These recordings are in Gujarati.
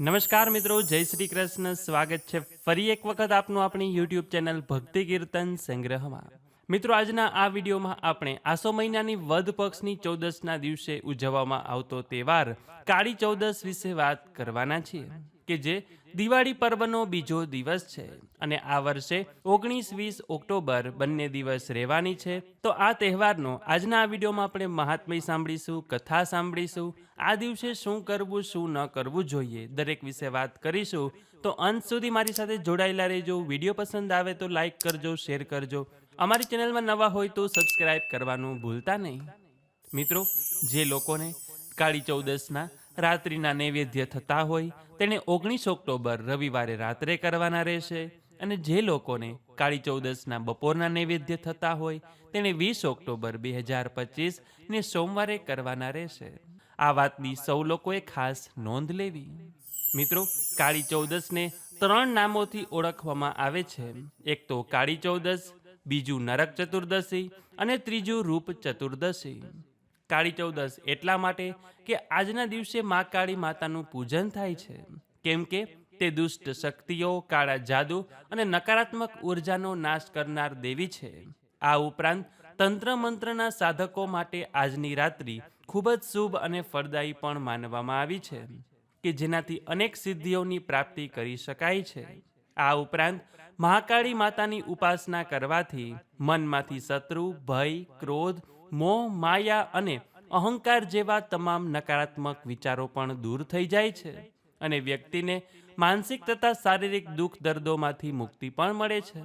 નમસ્કાર મિત્રો, જય શ્રી કૃષ્ણ. સ્વાગત છે ફરી એક વખત આપનું આપણી યુટ્યુબ ચેનલ ભક્તિ કીર્તન સંગ્રહમાં. મિત્રો, આજના આ વિડીયોમાં આપણે આસો મહિનાની વધ પક્ષની ચૌદસના દિવસે ઉજવવામાં આવતો તહેવાર કાળી ચૌદસ વિશે વાત કરવાના છીએ. કે જે દિવાળી પર્વનો બીજો દિવસ છે. અને આ વર્ષે ઓગણીસ વીસ ઓક્ટોબર બંને દિવસ રહેવાની છે. તો આ તહેવારનો આજના આ વિડીયોમાં આપણે મહાત્મય સાંભળીશું, કથા સાંભળીશું, આ દિવસે શું કરવું, શું ન કરવું જોઈએ, દરેક વિશે વાત કરીશું. તો અંત સુધી મારી સાથે જોડાયેલા રહેજો. વીડિયો પસંદ આવે તો લાઈક કરજો, શેર કરજો. અમારી ચેનલમાં નવા હોય તો સબસ્ક્રાઇબ કરવાનું ભૂલતા નહીં. મિત્રો, જે લોકોને કાળી ચૌદસના રાત્રિના નૈવેદ્ય થતા હોય તેને ઓગણીસ ઓક્ટોબર રવિવારે રાત્રે કરવાના રહેશે અને જે લોકોને કાળી ચૌદસના બપોરના નૈવેદ્ય થતા હોય, તેણે વીસ ઓક્ટોબર બે હજાર પચીસને સોમવારે કરવાના રહેશે. આ વાતની સૌ લોકોએ ખાસ નોંધ લેવી. મિત્રો, કાળી ચૌદસને ત્રણ નામોથી ઓળખવામાં આવે છે. એક તો કાળી ચૌદસ, બીજું નરક ચતુર્દશી અને ત્રીજું રૂપ ચતુર્દશી. કાળી ચૌદસ એટલા માટે કે આજના દિવસે મા કાળી માતાનું પૂજન થાય છે. કેમ કે તે દુષ્ટ શક્તિઓ, કાળા જાદુ અને નકારાત્મક ઉર્જાનો નાશ કરનાર દેવી છે. આ ઉપરાંત તંત્ર મંત્રના સાધકો માટે આજની રાત્રિ ખૂબ જ શુભ અને ફળદાયી પણ માનવામાં આવી છે કે જેનાથી અનેક સિદ્ધિઓની પ્રાપ્તિ કરી શકાય છે. આ ઉપરાંત મહાકાળી માતાની ઉપાસના કરવાથી મનમાંથી શત્રુ, ભય, ક્રોધ મોહ, માયા અને અહંકાર જેવા તમામ નકારાત્મક વિચારો પણ દૂર થઈ જાય છે અને વ્યક્તિને માનસિક તથા શારીરિક દુઃખ દર્દોમાંથી મુક્તિ પણ મળે છે.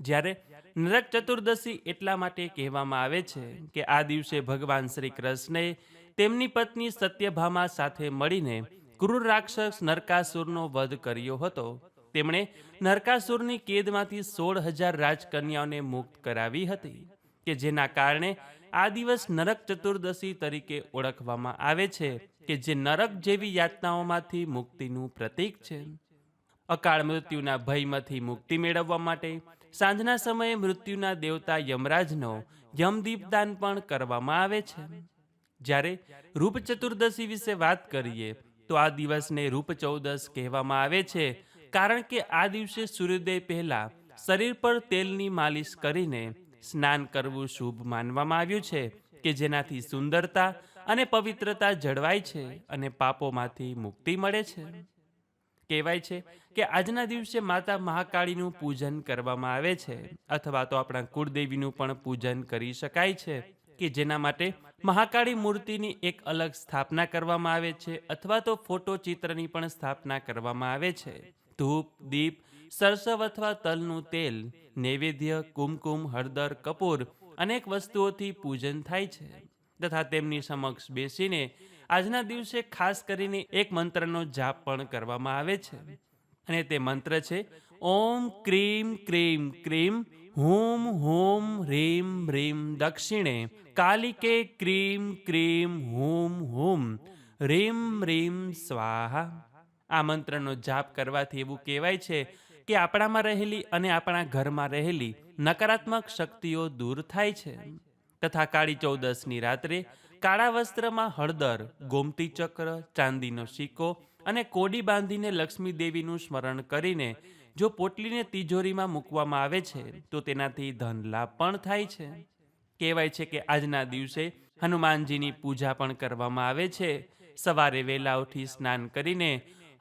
જ્યારે નરક ચતુર્દશી એટલા માટે કહેવામાં આવે છે કે આ દિવસે ભગવાન શ્રી કૃષ્ણે તેમની પત્ની સત્યભામા સાથે મળીને ક્રૂર રાક્ષસ નરકાસુરનો વધ કર્યો હતો. તેમણે નરકાસુરની કેદમાંથી સોળ હજાર રાજકન્યાઓને મુક્ત કરાવી હતી કે જેના કારણે આ દિવસ નરક ચતુર્દશી તરીકે ઓળખવામાં આવે છે કે જે નરક જેવી યાતનાઓમાંથી મુક્તિનું પ્રતીક છે. અકાળ મૃત્યુના ભયમાંથી મુક્તિ મેળવવા માટે, સાંજના સમયે મૃત્યુના દેવતા યમરાજનો યમદીપદાન પણ કરવામાં આવે છે. જ્યારે રૂપ ચતુર્દશી વિશે વાત કરીએ, તો આ દિવસને રૂપ ચૌદશ કહેવામાં આવે છે, કારણ કે આ દિવસે સૂર્યોદય પહેલા શરીર પર તેલની માલિશ કરીને સ્નાન કરવું શુભ માનવામાં આવ્યું છે, કે જેનાથી સુંદરતા અને પવિત્રતા જળવાય છે અને પાપોમાંથી મુક્તિ મળે છે. કહેવાય છે કે આજના દિવસે માતા મહાકાળીનું પૂજન કરવામાં આવે છે, અથવા તો આપણા કુળદેવીનું પણ પૂજન કરી શકાય છે, કે જેના માટે મહાકાળી મૂર્તિની એક અલગ સ્થાપના કરવામાં આવે છે, અથવા તો ફોટો ચિત્રની પણ સ્થાપના કરવામાં આવે છે. ધૂપ, દીપ સરસવ અથવા તલનું તેલ, નૈવેદ્ય, કુમકુમ, હળદર, કપૂર અનેક વસ્તુઓથી પૂજન થાય છે તથા તેમની સમક્ષ બેસીને આજના દિવસે ખાસ કરીને એક મંત્રનો જાપ પણ કરવામાં આવે છે. અને તે મંત્ર છે, ઓમ ક્રીમ ક્રીમ ક્રીમ, હુમ હુમ, રીમ રીમ દક્ષિણે, કાલિકે ક્રીમ ક્રીમ, હુમ હુમ, રીમ રીમ સ્વાહા. આ મંત્રનો જાપ કરવાથી એવું કહેવાય છે કે આપણામાં રહેલી અને આપણા ઘરમાં રહેલી નકારાત્મક શક્તિઓ દૂર થાય છે. તથા કાળી ચૌદસની રાત્રે કાળા વસ્ત્રમાં હળદર, ગોમતી ચક્ર, ચાંદીનો સિક્કો અને કોડી બાંધીને લક્ષ્મી દેવીનું સ્મરણ કરીને જો પોટલીને તિજોરીમાં મૂકવામાં આવે છે, તો તેનાથી ધન લાભ પણ થાય છે. કહેવાય છે કે આજના દિવસે હનુમાનજીની પૂજા પણ કરવામાં આવે છે. સવારે વહેલા ઉઠી સ્નાન કરીને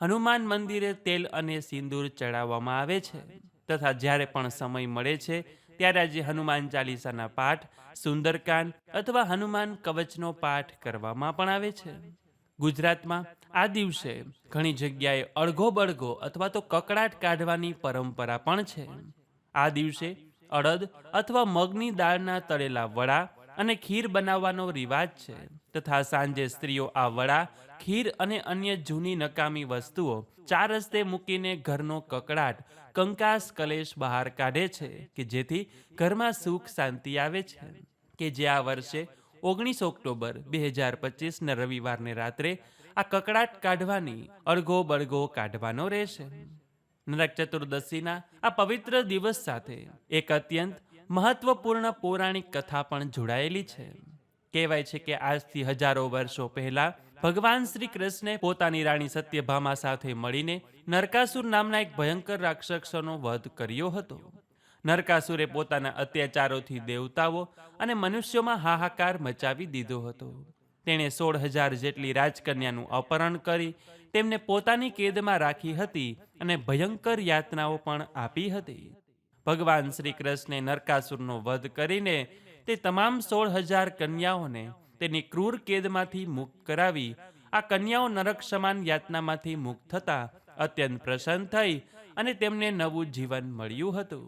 હનુમાન મંદિરે તેલ અને સિંદૂર ચડાવવામાં આવે છે. તથા જ્યારે પણ સમય મળે છે, ત્યારે આજે હનુમાન ચાલીસાના પાઠ, સુંદરકાંડ અથવા હનુમાન કવચનો પાઠ કરવામાં પણ આવે છે. ગુજરાતમાં આ દિવસે ઘણી જગ્યાએ અડઘો બળઘો અથવા તો કકડાટ કાઢવાની પરંપરા પણ છે. આ દિવસે અડદ અથવા મગની દાળના તળેલા વડા અને ખીર બનાવવાનો રિવાજ છે. તથા સાંજે સ્ત્રીઓ આ વડા, ખીર અને અન્ય જૂની નકામી વસ્તુઓ ચાર રસ્તે મૂકીને ઘરનો કકડાટ, કંકાસ, કલેશ બહાર કાઢે છે કે જેથી ઘરમાં સુખ શાંતિ આવે છે. કે જે આ વર્ષે ઓગણીસ ઓક્ટોબર બે હજાર પચીસના રવિવારને રાત્રે આ કકડાટ કાઢવાની અળગો બળગો કાઢવાનો રહેશે. નરક ચતુર્દશીના આ પવિત્ર દિવસ સાથે એક અત્યંત મહત્વપૂર્ણ પૌરાણિક કથા પણ જોડાયેલી છે. કહેવાય છે કે આજથી હજારો વર્ષો પહેલા ભગવાન શ્રી કૃષ્ણે પોતાની રાણી સત્યભામા સાથે મળીને નરકાસુર નામના એક ભયંકર રાક્ષસનો વધ કર્યો હતો. નરકાસુરે પોતાના અત્યાચારોથી દેવતાઓ અને મનુષ્યોમાં હાહાકાર મચાવી દીધો હતો. તેણે સોળ હજાર જેટલી રાજકન્યાનું અપહરણ કરી, તેમને પોતાની કેદમાં રાખી હતી અને ભયંકર યાતનાઓ પણ આપી હતી. ભગવાન શ્રી કૃષ્ણે નરકાસુરનો વધ કરીને તે તમામ સોળ હજાર કન્યાઓને તેની ક્રૂર કેદમાંથી મુક્ત કરાવી, આ કન્યાઓ નરક સમાન યાતનામાંથી મુક્ત થતા અત્યંત પ્રસન્ન થઈ અને તેમને નવું જીવન મળ્યું હતું.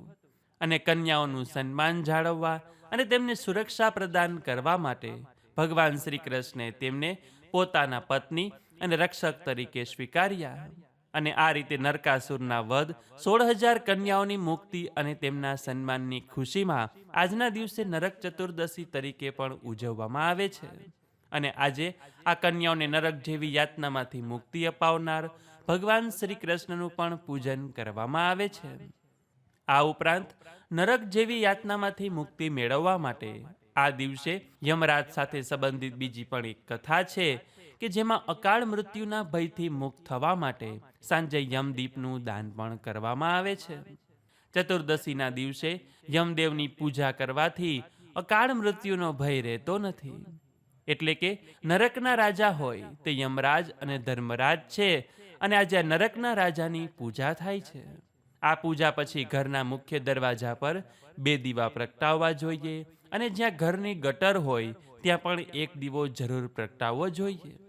અને કન્યાઓનું સન્માન જાળવવા અને તેમને સુરક્ષા પ્રદાન કરવા માટે ભગવાન શ્રી કૃષ્ણે તેમને પોતાના પત્ની અને રક્ષક તરીકે સ્વીકાર્યા. અને આ રીતે નરકાસુરના વધ સોળ હજાર કન્યાઓની મુક્તિ અને તેમના સન્માનની ખુશીમાં આજના દિવસે નરક ચતુર્દશી તરીકે પણ ઉજવવામાં આવે છે. અને આજે આ કન્યાઓને નરક જેવી યાતનામાંથી મુક્તિ અપાવનાર ભગવાન શ્રી કૃષ્ણનું પણ પૂજન કરવામાં આવે છે. આ ઉપરાંત નરક જેવી યાતનામાંથી મુક્તિ મેળવવા માટે આ દિવસે યમરાજ સાથે સંબંધિત બીજી પણ એક કથા છે. કે જેમાં અકાળ મૃત્યુના ભયથી મુક્ત થવા માટે સાંજે યમદીપનું દાન પણ કરવામાં આવે છે. ચતુર્દશીના દિવસે યમદેવની પૂજા કરવાથી અકાળ મૃત્યુનો ભય રહેતો નથી. એટલે કે નરકના રાજા હોય તે યમરાજ અને ધર્મરાજ છે અને આજે આ નરકના રાજાની પૂજા થાય છે. આ પૂજા પછી ઘરના મુખ્ય દરવાજા પર બે દીવા પ્રગટાવવા જોઈએ અને જ્યાં ઘરની ગટર હોય ત્યાં પણ એક દીવો જરૂર પ્રગટાવવો જોઈએ.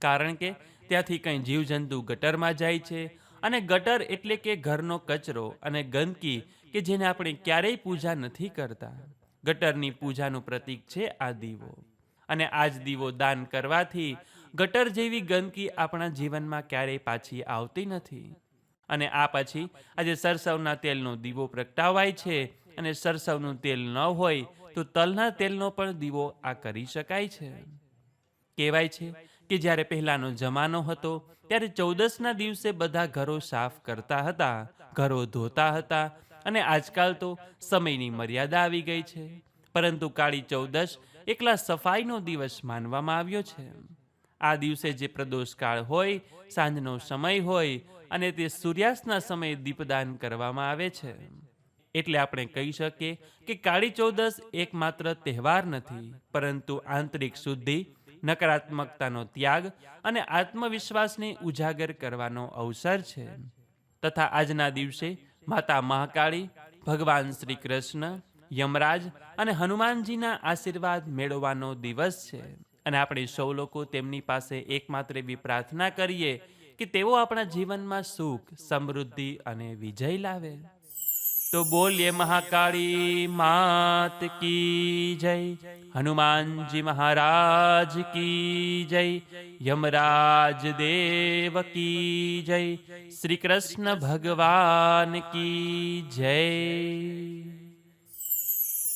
કારણ કે ત્યાંથી કંઈ જીવજંતુ ગટરમાં જાય છે અને ગટર એટલે કે ઘરનો કચરો અને ગંદકી કે જેને આપણે ક્યારેય પૂજા નથી કરતા. ગટરની પૂજાનું પ્રતીક છે આ દીવો. અને આ જ દીવો દાન કરવાથી ગટર જેવી ગંદકી આપણા જીવનમાં ક્યારેય પાછી આવતી નથી. અને આ પછી આજે સરસવના તેલનો દીવો પ્રગટાવાય છે અને સરસવનું તેલ ન હોય તો તલના તેલનો પણ દીવો આ કરી શકાય છે. કહેવાય છે કે જ્યારે પહેલાનો જમાનો હતો, ત્યારે ચૌદસના દિવસે બધા ઘરો સાફ કરતા હતા, ઘરો ધોતા હતા અને આજકાલ તો સમયની મર્યાદા આવી ગઈ છે. પરંતુ કાળી ચૌદશ એકલા સફાઈનો દિવસ માનવામાં આવ્યો છે. આ દિવસે જે પ્રદોષકાળ હોય, સાંજનો સમય હોય અને તે સૂર્યાસ્તના સમયે દીપદાન કરવામાં આવે છે. એટલે આપણે કહી શકીએ કે કાળી ચૌદસ એકમાત્ર તહેવાર નથી, પરંતુ આંતરિક શુદ્ધિ નકારાત્મકતાનો ત્યાગ અને આત્મવિશ્વાસને ઉજાગર કરવાનો અવસર છે. તથા આજના દિવસે માતા મહાકાળી, ભગવાન શ્રી કૃષ્ણ, યમરાજ અને હનુમાનજીના આશીર્વાદ મેળવવાનો દિવસ છે. અને આપણે સૌ લોકો તેમની પાસે એકમાત્ર એવી પ્રાર્થના કરીએ કે તેઓ આપણા જીવનમાં સુખ, સમૃદ્ધિ અને વિજય લાવે. તો બોલીએ મહાકાળી માત કી જય, હનુમાનજી મહારાજ કી જય, યમરાજ દેવ કી જય શ્રી કૃષ્ણ ભગવાન કી જય.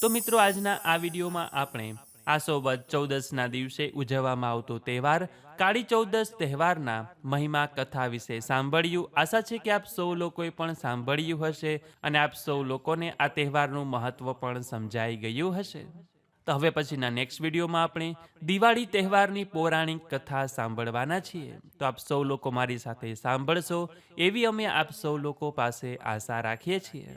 તો મિત્રો, આજના આ વિડીયોમાં આપણે આસોબત ચૌદસના દિવસે ઉજવવામાં આવતો તહેવાર કાળી ચૌદસ તહેવારના મહિમા કથા વિશે સાંભળ્યું. આશા છે કે આપ સૌ લોકોએ પણ સાંભળ્યું હશે અને આપ સૌ લોકોને આ તહેવારનું મહત્વ પણ સમજાઈ ગયું હશે. તો હવે પછીના નેક્સ્ટ વિડીયોમાં આપણે દિવાળી તહેવારની પૌરાણિક કથા સાંભળવાના છીએ. તો આપ સૌ લોકો મારી સાથે સાંભળશો. એવી અમે આપ સૌ લોકો પાસે આશા રાખીએ છીએ.